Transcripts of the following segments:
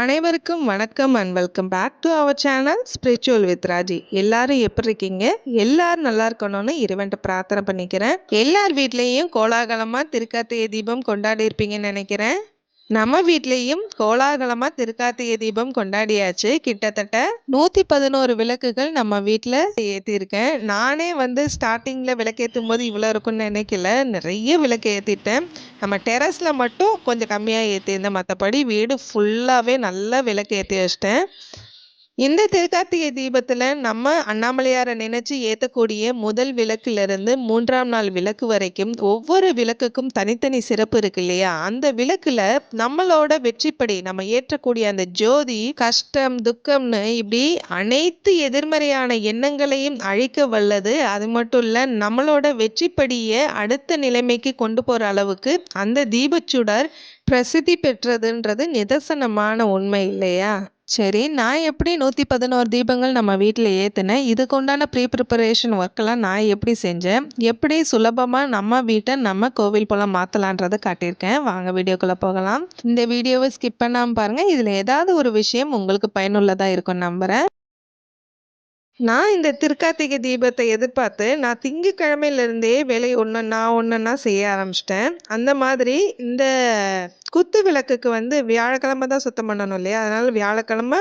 அனைவருக்கும் வணக்கம் and welcome back to our channel spiritual with Raji எல்லாரும் எப்படி இருக்கீங்க? எல்லாரும் நல்லா இருக்கணும்னு இறைவன்ட்ட பிரார்த்தனை பண்ணிக்கிறேன். எல்லார் வீட்லேயும் கோலாகலமாக திருக்கார்த்திகை தீபம் கொண்டாடி இருப்பீங்கன்னு நினைக்கிறேன். நம்ம வீட்லேயும் கோலாகலமாக திருக்கார்த்திகை தீபம் கொண்டாடியாச்சு. கிட்டத்தட்ட நூற்றி பதினோரு விளக்குகள் நம்ம வீட்டில் ஏற்றிருக்கேன் நானே வந்து ஸ்டார்டிங்கில் விளக்கேற்றும் போது இவ்வளோ இருக்கும்னு நினைக்கல. நிறைய விளக்கு ஏற்றிட்டேன் நம்ம டெரஸில் மட்டும் கொஞ்சம் கம்மியாக ஏற்றிருந்தேன் மற்றபடி வீடு ஃபுல்லாகவே நல்லா விளக்கு ஏற்றி வச்சிட்டேன். இந்த திருக்கார்த்திகை தீபத்துல நம்ம அண்ணாமலையாரை நினைச்சு ஏத்தக்கூடிய முதல் விளக்குல இருந்து மூன்றாம் நாள் விளக்கு வரைக்கும் ஒவ்வொரு விளக்குக்கும் தனித்தனி சிறப்பு இருக்கு இல்லையா? அந்த விளக்குல நம்மளோட வெற்றிப்படி நம்ம ஏற்றக்கூடிய அந்த ஜோதி கஷ்டம் துக்கம்னு இப்படி அனைத்து எதிர்மறையான எண்ணங்களையும் அழிக்க வல்லது. அது மட்டும் இல்ல நம்மளோட வெற்றிப்படிய அடுத்த நிலைமைக்கு கொண்டு போற அளவுக்கு அந்த தீபச்சுடர் பிரசித்தி பெற்றதுன்றது நிதர்சனமான உண்மை இல்லையா? சரி நான் எப்படி நூற்றி பதினோரு தீபங்கள் நம்ம வீட்டில் ஏற்றினேன் இதுக்கு உண்டான ப்ரீ ப்ரிப்பரேஷன் ஒர்க்கெல்லாம் நான் எப்படி செஞ்சேன்? எப்படி சுலபமாக நம்ம வீட்டை நம்ம கோவில் போல் மாற்றலான்றதை காட்டியிருக்கேன். வாங்க வீடியோக்குள்ளே போகலாம். இந்த வீடியோவை ஸ்கிப் பண்ணாமல் பாருங்கள் இதில் ஏதாவது ஒரு விஷயம் உங்களுக்கு பயனுள்ளதாக இருக்கும் நம்புகிறேன் நான் இந்த திருக்கார்த்திகை தீபத்தை எதிர்பார்த்து நான் திங்கட்கிழமையிலேருந்தே வேலையை ஒன்றொன்னா ஒன்றொன்னா செய்ய ஆரம்பிச்சிட்டேன். அந்த மாதிரி இந்த குத்து விளக்குக்கு வந்து வியாழக்கிழமை தான் சுத்தம் பண்ணணும் இல்லையா? அதனால் வியாழக்கிழமை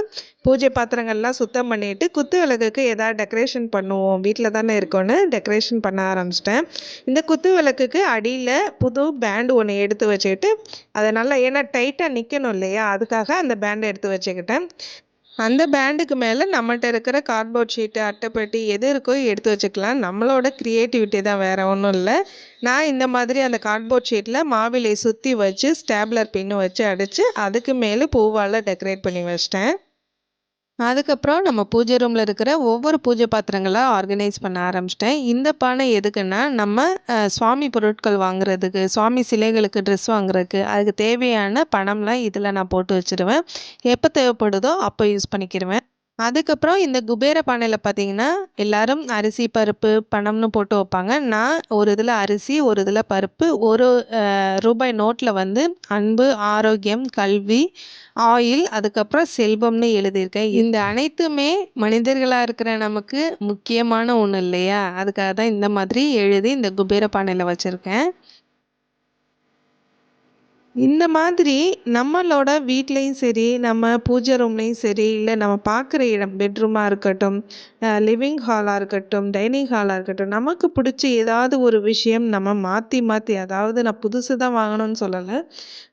பூஜை பாத்திரங்கள்லாம் சுத்தம் பண்ணிவிட்டு குத்து விளக்குக்கு எதாவது டெக்கரேஷன் பண்ணுவோம் வீட்டில் தானே இருக்கோன்னு டெக்கரேஷன் பண்ண ஆரம்பிச்சிட்டேன். இந்த குத்து விளக்குக்கு அடியில் புது பேண்டு ஒன்று எடுத்து வச்சுக்கிட்டு அதை நல்லா ஏன்னா டைட்டாக நிற்கணும் இல்லையா? அதுக்காக அந்த பேண்டை எடுத்து வச்சுக்கிட்டேன். அந்த பேண்டுக்கு மேலே நம்மகிட்ட இருக்கிற கார்ட்போர்ட் ஷீட்டு அட்டைப்பெட்டி எது இருக்கோ எடுத்து வச்சுக்கலாம். நம்மளோட க்ரியேட்டிவிட்டி தான் வேறு ஒன்றும் இல்லை. நான் இந்த மாதிரி அந்த கார்ட்போர்ட் ஷீட்டில் மாவிலை சுற்றி வச்சு ஸ்டேப்லர் பின்னு வச்சு அடித்து அதுக்கு மேலே பூவால் டெக்கரேட் பண்ணி வச்சிட்டேன். அதுக்கப்புறம் நம்ம பூஜை ரூமில் இருக்கிற ஒவ்வொரு பூஜை பாத்திரங்களை ஆர்கனைஸ் பண்ண ஆரம்பிச்சிட்டேன். இந்த பானை எதுக்குன்னா நம்ம சுவாமி பொருட்கள் வாங்குறதுக்கு சுவாமி சிலைகளுக்கு ட்ரெஸ் வாங்குறதுக்கு அதுக்கு தேவையான பணம்லாம் இதில் நான் போட்டு வச்சுருவேன். எப்போ தேவைப்படுதோ அப்போ யூஸ் பண்ணிக்கிடுவேன் அதுக்கப்புறம் இந்த குபேர பானையில் பார்த்தீங்கன்னா எல்லாரும் அரிசி பருப்பு பணம்னு போட்டு வைப்பாங்க. நான் ஒரு இதில் அரிசி ஒரு இதில் பருப்பு ஒரு ரூபாய் நோட்டில் வந்து அன்பு ஆரோக்கியம் கல்வி ஆயில் அதுக்கப்புறம் செல்வம்னு எழுதியிருக்கேன். இந்த அனைத்துமே மனிதர்களாக இருக்கிற நமக்கு முக்கியமான ஒன்று இல்லையா? அதுக்காக தான் இந்த மாதிரி எழுதி இந்த குபேர பானையில் வச்சுருக்கேன். இந்த மாதிரி நம்மளோட வீட்லேயும் சரி நம்ம பூஜை ரூம்லேயும் சரி இல்லை நம்ம பார்க்குற இடம் பெட்ரூமாக இருக்கட்டும் லிவிங் ஹாலாக இருக்கட்டும் டைனிங் ஹாலாக இருக்கட்டும் நமக்கு பிடிச்ச ஏதாவது ஒரு விஷயம் நம்ம மாற்றி மாற்றி அதாவது நான் புதுசு தான் வாங்கணும்னு சொல்லலை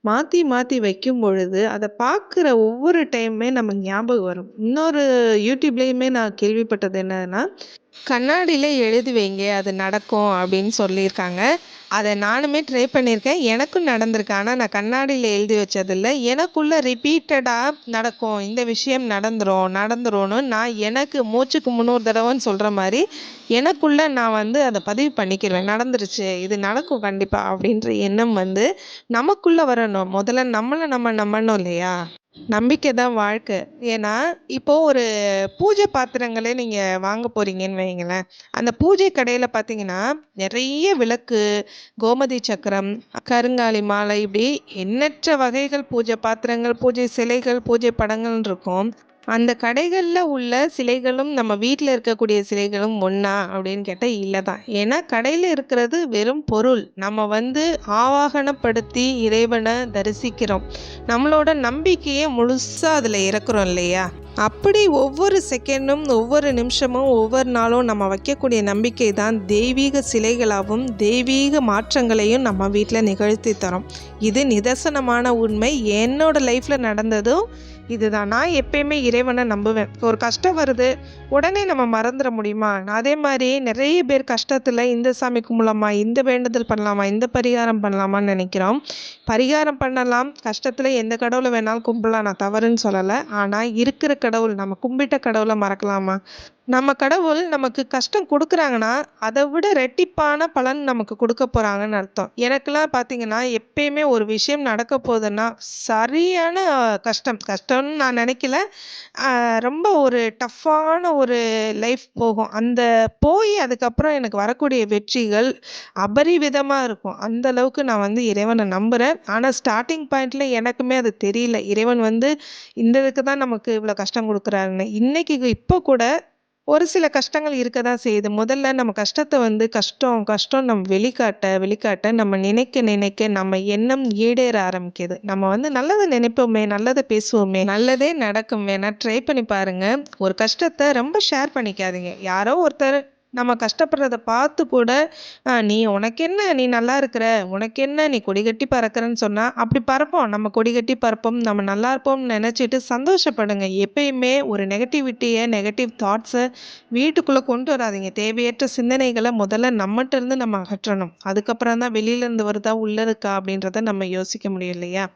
மாற்றி மாற்றி வைக்கும் பொழுது அதை பார்க்குற ஒவ்வொரு டைமுமே நமக்கு ஞாபகம் வரும். இன்னொரு யூடியூப்லேயுமே நான் கேள்விப்பட்டது என்னன்னா கண்ணாடியில் எழுதி வைங்க அது நடக்கும் அப்படின்னு சொல்லியிருக்காங்க. அதை நானுமே ட்ரை பண்ணியிருக்கேன். எனக்கும் நடந்திருக்கு. ஆனால் நான் கண்ணாடியில் எழுதி வச்சதில்ல. எனக்குள்ளே ரிப்பீட்டடாக நடக்கும். இந்த விஷயம் நடந்துரும் நடந்துரும்னு நான் எனக்கு மூச்சுக்கு முந்நூறு தடவைன்னு சொல்கிற மாதிரி எனக்குள்ளே நான் வந்து அதை பதிவு பண்ணிக்கிறேன் நடந்துருச்சு இது நடக்கும் கண்டிப்பாக அப்படின்ற எண்ணம் வந்து நமக்குள்ளே வரணும். முதல்ல நம்மளை நம்ம நம்பணும் இல்லையா? நம்பிக்கை தான் வாழ்க்கை. ஏன்னா இப்போ ஒரு பூஜை பாத்திரங்களே நீங்கள் வாங்க போறீங்கன்னு வைங்களேன் அந்த பூஜை கடையில் பார்த்தீங்கன்னா நிறைய விளக்கு கோமதி சக்கரம் கருங்காலி மாலை இப்படி எண்ணற்ற வகைகள் பூஜை பாத்திரங்கள் பூஜை சிலைகள் பூஜை படங்கள் இருக்கும். அந்த கடைகளில் உள்ள சிலைகளும் நம்ம வீட்டில் இருக்கக்கூடிய சிலைகளும் ஒன்றா அப்படின்னு கேட்டால் இல்லை தான். ஏன்னா கடையில் இருக்கிறது வெறும் பொருள். நம்ம வந்து ஆவாகனப்படுத்தி இறைவனை தரிசிக்கிறோம். நம்மளோட நம்பிக்கையை முழுசாக அதில் இறக்குறோம் இல்லையா? அப்படி ஒவ்வொரு செகண்டும் ஒவ்வொரு நிமிஷமும் ஒவ்வொரு நாளும் நம்ம வைக்கக்கூடிய நம்பிக்கை தான் தெய்வீக சிலைகளாகவும் தெய்வீக மாற்றங்களையும் நம்ம வீட்டில் நிகழ்த்தி தரோம். இது நிதர்சனமான உண்மை. என்னோட லைஃப்பில் நடந்ததும் இதுதான். நான் எப்பயுமே இறைவனை நம்புவேன். ஒரு கஷ்டம் வருது உடனே நம்ம மறந்துட முடியுமா? அதே மாதிரி நிறைய பேர் கஷ்டத்தில் இந்த சாமி கும்பலாமா இந்த வேண்டுதல் பண்ணலாமா இந்த பரிகாரம் பண்ணலாமான்னு நினைக்கிறோம். பரிகாரம் பண்ணலாம். கஷ்டத்தில் எந்த கடவுளை வேணாலும் கும்பிடலாம். நான் தவறுன்னு சொல்லலை. ஆனால் இருக்கிற கடவுள் நம்ம கும்பிட்ட கடவுளை மறக்கலாமா? நம்ம கடவுள் நமக்கு கஷ்டம் கொடுக்குறாங்கன்னா அதை விட ரெட்டிப்பான பலன் நமக்கு கொடுக்க போகிறாங்கன்னு அர்த்தம். எனக்கெல்லாம் பார்த்தீங்கன்னா, எப்பயுமே ஒரு விஷயம் நடக்க போகுதுன்னா சரியான கஷ்டம். கஷ்டம்னு நான் நினைக்கல ரொம்ப ஒரு டஃப்பான ஒரு லைஃப் போகும். அந்த போய் அதுக்கப்புறம் எனக்கு வரக்கூடிய வெற்றிகள் அபரிவிதமாக இருக்கும். அந்த அளவுக்கு நான் வந்து இறைவனை நம்புகிறேன் ஆனால் ஸ்டார்டிங் பாயிண்ட்டில் எனக்குமே அது தெரியல. இறைவன் வந்து இந்த இதுக்கு தான் நமக்கு இவ்வளோ கஷ்டம் கொடுக்குறாருன்னு இன்றைக்கி இப்போ கூட ஒரு சில கஷ்டங்கள் இருக்க தான் செய்யுது. முதல்ல நம்ம கஷ்டத்தை வந்து கஷ்டம், கஷ்டம் நம்ம வெளிக்காட்ட, வெளிக்காட்ட நம்ம நினைக்க, நினைக்க நம்ம எண்ணம் ஈடேற ஆரம்பிக்குது. நம்ம வந்து நல்லதை நினைப்போமே, நல்லதை பேசுவோமே, நல்லதே நடக்கும். வேணா ட்ரை பண்ணி பாருங்க. ஒரு கஷ்டத்தை ரொம்ப ஷேர் பண்ணிக்காதீங்க. யாரோ ஒருத்தர் நம்ம கஷ்டப்படுறத பார்த்து கூட, நீ உனக்கென்ன? நீ நல்லா இருக்கிற. உனக்கென்ன? நீ கொடிகட்டி பறக்கிறன்னு" சொன்னால் அப்படி பறப்போம். நம்ம கொடிகட்டி பறப்போம். நம்ம நல்லா இருப்போம்னு நினச்சிட்டு சந்தோஷப்படுங்க. எப்பயுமே ஒரு நெகட்டிவிட்டியை நெகட்டிவ் தாட்ஸை வீட்டுக்குள்ளே கொண்டு வராதீங்க. தேவையற்ற சிந்தனைகளை முதல்ல நம்மகிட்டேருந்து நம்ம அகற்றணும். அதுக்கப்புறம் தான் வெளியிலேருந்து வருதா, உள்ள இருக்கா அப்படின்றத நம்ம யோசிக்க முடியும் இல்லையா?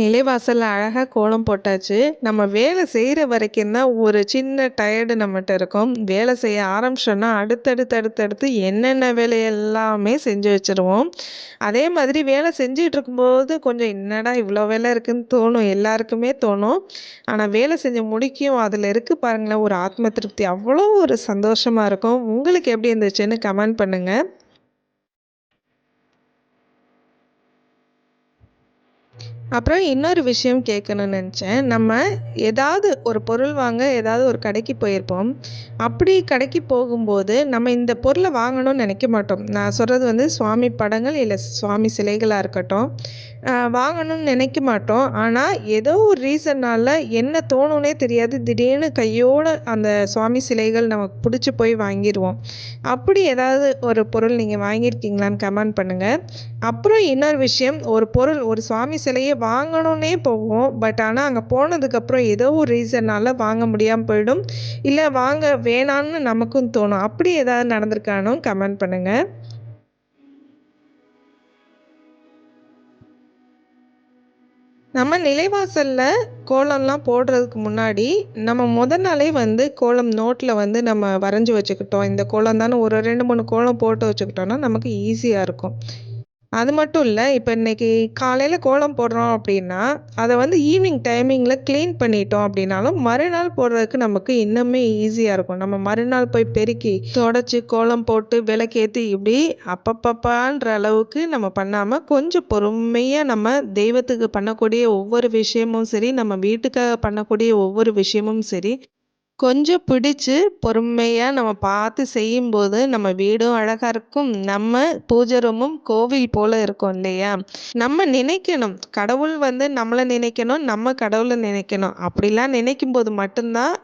நிலைவாசலில் அழகாக கோலம் போட்டாச்சு. நம்ம வேலை செய்கிற வரைக்கும் தான் ஒரு சின்ன டயர்டு நம்மகிட்ட இருக்கும். வேலை செய்ய ஆரம்பிச்சோன்னா அடுத்தடுத்து அடுத்தடுத்து என்னென்ன வேலை எல்லாமே செஞ்சு வச்சுருவோம். அதே மாதிரி வேலை செஞ்சுட்டு இருக்கும்போது கொஞ்சம் என்னடா இவ்வளோ வேலை இருக்குன்னு தோணும். எல்லாருக்குமே தோணும். ஆனால் வேலை செஞ்சு முடிக்கும் அதில் இருக்கு பாருங்களேன் ஒரு ஆத்ம திருப்தி. அவ்வளோ ஒரு சந்தோஷமாக இருக்கும். உங்களுக்கு எப்படி இருந்துச்சுன்னு கமெண்ட் பண்ணுங்கள் அப்புறம் இன்னொரு விஷயம் கேட்கணும்னு நினச்சேன் நம்ம ஏதாவது ஒரு பொருள் வாங்க ஏதாவது ஒரு கடைக்கு போயிருப்போம். அப்படி கடைக்கு போகும்போது, நம்ம இந்த பொருளை வாங்கணும்னு நினைக்க மாட்டோம். நான் சொல்கிறது வந்து சுவாமி படங்கள், இல்லை சுவாமி சிலைகளாக இருக்கட்டும். வாங்கணும்னு நினைக்க மாட்டோம். ஆனால் ஏதோ ஒரு ரீசன்னால் என்ன தோணும்னே தெரியாது. திடீர்னு கையோட அந்த சுவாமி சிலைகள் நமக்கு பிடிச்சி போய் வாங்கிடுவோம் அப்படி ஏதாவது ஒரு பொருள் நீங்கள் வாங்கியிருக்கீங்களான்னு கமெண்ட் பண்ணுங்கள் அப்புறம் இன்னொரு விஷயம், ஒரு பொருள் ஒரு சுவாமி சிலையை வாங்கணும்னே போவோம். பட் ஆனால் அங்கே போனதுக்கப்புறம் ஏதோ ஒரு ரீசன்னால் வாங்க முடியாமல் போயிடும். இல்லை வாங்க வேணான்னு நமக்கும் தோணும். அப்படி ஏதாவது நடந்திருக்கானும் கமெண்ட் பண்ணுங்கள் நம்ம நிலைவாசலில் கோலம்லாம் போடுறதுக்கு முன்னாடி, நம்ம முத நாளே வந்து கோலம் நோட்டில் வந்து நம்ம வரைஞ்சு வச்சுக்கிட்டோம். இந்த கோலம் தானே ஒரு 2, 3 கோலம் போட்டு வச்சுக்கிட்டோம்னா, நமக்கு ஈஸியாக இருக்கும். அது மட்டும் இல்லை இப்போ இன்றைக்கி காலையில் கோலம் போடுறோம் அப்படின்னா, அதை வந்து ஈவினிங் டைமிங்கில் க்ளீன் பண்ணிட்டோம் அப்படின்னாலும், மறுநாள் போடுறதுக்கு நமக்கு இன்னுமே ஈஸியாக இருக்கும். நம்ம மறுநாள் போய் பெருக்கி, தொடச்சி கோலம் போட்டு, விளக்கேற்றி இப்படி அப்பப்பப்பான்ற அளவுக்கு நம்ம பண்ணாமல் கொஞ்சம் பொறுமையாக நம்ம தெய்வத்துக்கு பண்ணக்கூடிய ஒவ்வொரு விஷயமும் சரி, நம்ம வீட்டுக்காக பண்ணக்கூடிய ஒவ்வொரு விஷயமும் சரி, கொஞ்சம் பிடிச்சு, பொறுமையாக நம்ம பார்த்து செய்யும்போது, நம்ம வீடும் அழகாக இருக்கும். நம்ம பூஜை ரூமும் கோவில் போல் இருக்கும் இல்லையா? நம்ம நினைக்கணும். கடவுள் வந்து நம்மளை நினைக்கணும். நம்ம கடவுளை நினைக்கணும். அப்படிலாம் நினைக்கும் போது மட்டும்தான்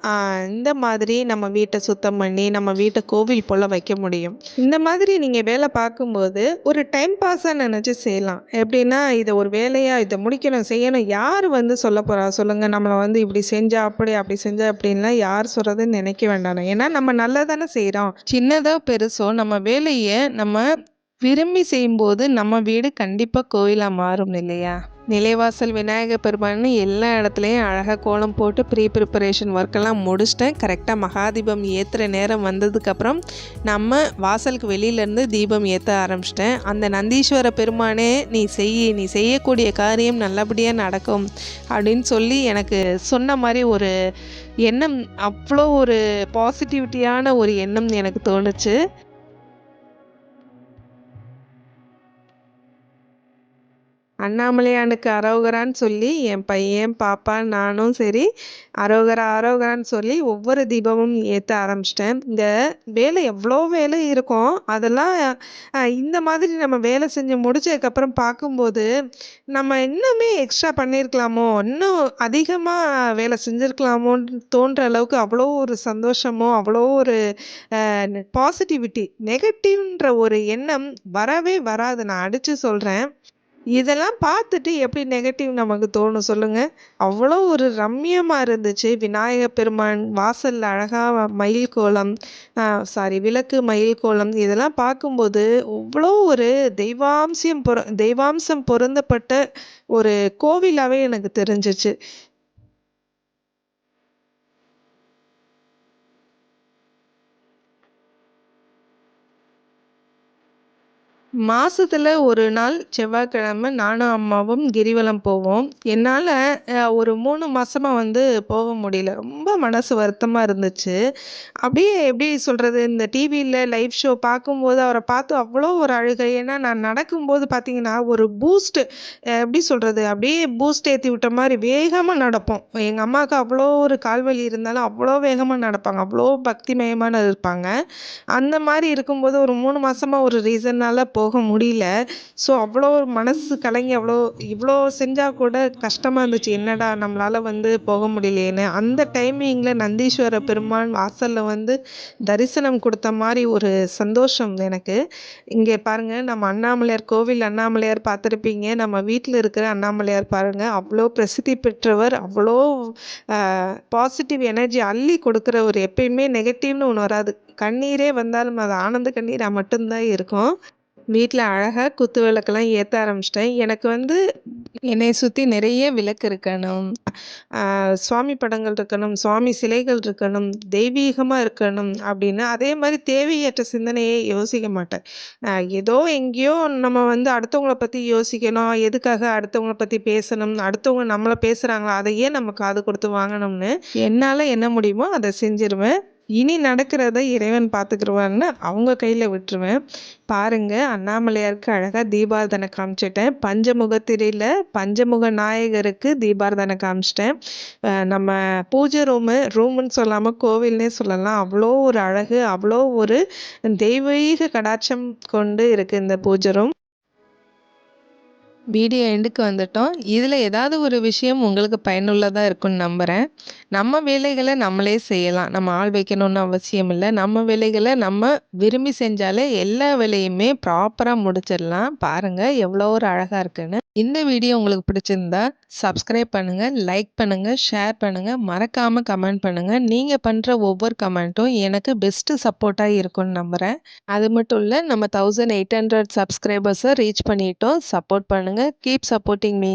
இந்த மாதிரி நம்ம வீட்டை சுத்தம் பண்ணி, நம்ம வீட்டை கோவில் போல் வைக்க முடியும். இந்த மாதிரி நீங்கள் வேலை பார்க்கும்போது, ஒரு டைம் பாஸாக நினச்சி செய்யலாம். எப்படின்னா, இதை ஒரு வேலையாக இதை முடிக்கணும், செய்யணும். யார் வந்து சொல்ல போகிறா சொல்லுங்கள் நம்மளை வந்து இப்படி செஞ்சால் அப்படி, அப்படி செஞ்சால் அப்படின்லாம் யார் சொல்றதுன்னு நினைக்க வேண்டாம். ஏன்னா நம்ம நல்லா தானே செய்கிறோம் சின்னதோ, பெருசோ நம்ம வேலையை நம்ம விரும்பி செய்யும்போது, நம்ம வீடு கண்டிப்பா கோயிலா மாறும் இல்லையா? நிலைவாசல் விநாயகர் பெருமான்னு எல்லா இடத்துலையும் அழகாக கோலம் போட்டு ப்ரீ ப்ரிப்பரேஷன் ஒர்க்கெல்லாம் முடிச்சிட்டேன் கரெக்டாக மகாதீபம் ஏத்துற நேரம் வந்ததுக்கப்புறம், நம்ம வாசலுக்கு வெளியிலேருந்து தீபம் ஏற்ற ஆரம்பிச்சிட்டேன் அந்த நந்தீஸ்வர பெருமானே, "நீ செய். நீ செய்யக்கூடிய காரியம் நல்லபடியாக நடக்கும்." அப்படின்னு சொல்லி எனக்கு சொன்ன மாதிரி ஒரு எண்ணம் அவ்வளோ ஒரு பாசிட்டிவிட்டியான ஒரு எண்ணம் எனக்கு தோணுச்சு. அண்ணாமலையானுக்கு அரோகரான்னு சொல்லி என் பையன், பாப்பா, நானும் சரி அரோகரா, அரோகரான்னு சொல்லி ஒவ்வொரு தீபமும் ஏற்ற ஆரம்பிச்சிட்டேன் இந்த வேலை எவ்வளோ வேலை இருக்கும். அதெல்லாம் இந்த மாதிரி நம்ம வேலை செஞ்சு முடிச்சதுக்கப்புறம் பார்க்கும்போது, நம்ம இன்னுமே எக்ஸ்ட்ரா பண்ணியிருக்கலாமோ! இன்னும் அதிகமாக வேலை செஞ்சிருக்கலாமோன்னு தோன்ற அளவுக்கு அவ்வளோ ஒரு சந்தோஷமோ அவ்வளோ ஒரு பாசிட்டிவிட்டி நெகட்டிவ்ன்ற ஒரு எண்ணம் வரவே வராது. நான் அடித்து சொல்கிறேன் இதெல்லாம் பார்த்துட்டு எப்படி நெகட்டிவ் நமக்கு தோணும் சொல்லுங்க? அவ்வளோ ஒரு ரம்மியமாக இருந்துச்சு. விநாயகர் பெருமான் வாசல்ல அழகாக மயில் கோலம், சாரி விளக்கு, மயில் கோலம் இதெல்லாம் பார்க்கும்போது, அவ்வளோ ஒரு தெய்வாம்சியம் பொற தெய்வாம்சம் பொருந்தப்பட்ட ஒரு கோவிலாகவே எனக்கு தெரிஞ்சுச்சு. மாசத்துல ஒரு நாள் செவ்வாய்க்கிழமை நானும், அம்மாவும் கிரிவலம் போவோம். என்னால் ஒரு 3 மாசமா வந்து போக முடியல. ரொம்ப மனசு வருத்தமாக இருந்துச்சு. அப்படியே எப்படி சொல்கிறது இந்த டிவியில் லைவ் ஷோ பார்க்கும்போது அவரை பார்த்து அவ்வளோ ஒரு அழுகை. ஏன்னா நான் நடக்கும்போது பார்த்தீங்கன்னா, ஒரு பூஸ்ட் எப்படி சொல்கிறது அப்படியே பூஸ்ட் ஏற்றி விட்ட மாதிரி வேகமாக நடப்போம். எங்கள் அம்மாவுக்கு அவ்வளோ ஒரு கால்வலி இருந்தாலும் அவ்வளோ வேகமாக நடப்பாங்க. அவ்வளோ பக்திமயமான இருப்பாங்க. அந்த மாதிரி இருக்கும்போது ஒரு மூணு மாதமாக ஒரு ரீசன்னால போக முடியல. ஸோ அவ்வளோ மனசு கலங்கி அவ்வளோ இவ்வளோ செஞ்சால் கூட கஷ்டமாக இருந்துச்சு. என்னடா நம்மளால வந்து போக முடியலையேன்னு. அந்த டைமிங்கில் நந்தீஸ்வர பெருமான் வாசலில் வந்து தரிசனம் கொடுத்த மாதிரி ஒரு சந்தோஷம் எனக்கு. இங்கே பாருங்கள் நம்ம அண்ணாமலையார் கோவில் அண்ணாமலையார் பார்த்துருப்பீங்க. நம்ம வீட்டில் இருக்கிற அண்ணாமலையார் பாருங்கள் அவ்வளோ பிரசித்தி பெற்றவர். அவ்வளோ பாசிட்டிவ் எனர்ஜி அள்ளி கொடுக்குற ஒரு எப்பயுமே நெகட்டிவ்னு ஒன்று வராது. கண்ணீரே வந்தாலும் அது ஆனந்த கண்ணீராக மட்டும்தான் இருக்கும். வீட்டில் அழகாக குத்து விளக்கெல்லாம் ஏற்ற ஆரம்பிச்சிட்டேன் எனக்கு வந்து என்னை சுற்றி நிறைய விளக்கு இருக்கணும். சுவாமி படங்கள் இருக்கணும், சுவாமி சிலைகள் இருக்கணும், தெய்வீகமாக இருக்கணும் அப்படின்னு அதே மாதிரி தேவையற்ற சிந்தனையை யோசிக்க மாட்டேன். ஏதோ எங்கேயோ நம்ம வந்து அடுத்தவங்களை பற்றி யோசிக்கணும். எதுக்காக அடுத்தவங்கள பற்றி பேசணும்? அடுத்தவங்க நம்மளை பேசுகிறாங்களா அதையே ஏன் நம்ம காது கொடுத்து வாங்கணும்னு, என்னால் என்ன முடியுமோ அதை செஞ்சுருவேன். இனி நடக்கிறத இறைவன் பார்த்துக்குருவான்னு அவங்க கையில் விட்டுருவேன். பாருங்கள் அண்ணாமலையாருக்கு அழகாக தீபார்தனை காமிச்சிட்டேன் பஞ்சமுக திரையில் பஞ்சமுக நாயகருக்கு தீபார்தனை காமிச்சிட்டேன் நம்ம பூஜை ரூமு, ரூமுன்னு சொல்லாமல் கோவில்னே சொல்லலாம். அவ்வளோ ஒரு அழகு, அவ்வளோ ஒரு தெய்வீக கடாட்சம் கொண்டு இருக்குது இந்த பூஜை ரூம். வீடியோ எண்டுக்கு வந்துட்டோம். இதில் ஏதாவது ஒரு விஷயம் உங்களுக்கு பயனுள்ளதாக இருக்கும்னு நம்புகிறேன் நம்ம வேலைகளை நம்மளே செய்யலாம். நம்ம ஆள் வைக்கணும்னு அவசியம் இல்லை நம்ம வேலைகளை நம்ம விரும்பி செஞ்சாலே எல்லா வேலையுமே ப்ராப்பராக முடிச்சிடலாம். பாருங்கள் எவ்வளோ ஒரு அழகாக இருக்குன்னு. இந்த வீடியோ உங்களுக்கு பிடிச்சிருந்தா சப்ஸ்கிரைப் பண்ணுங்கள் லைக் பண்ணுங்கள் ஷேர் பண்ணுங்கள் மறக்காமல் கமெண்ட் பண்ணுங்கள் நீங்கள் பண்ணுற ஒவ்வொரு கமெண்ட்டும் எனக்கு பெஸ்ட்டு சப்போர்ட்டாக இருக்கும்னு நம்புகிறேன் அது மட்டும் இல்லை நம்ம தௌசண்ட் எயிட் ஹண்ட்ரட் சப்ஸ்கிரைபர்ஸை ரீச் பண்ணிட்டோம். சப்போர்ட் பண்ணுங்கள் கீப் சப்போர்ட்டிங் மீ.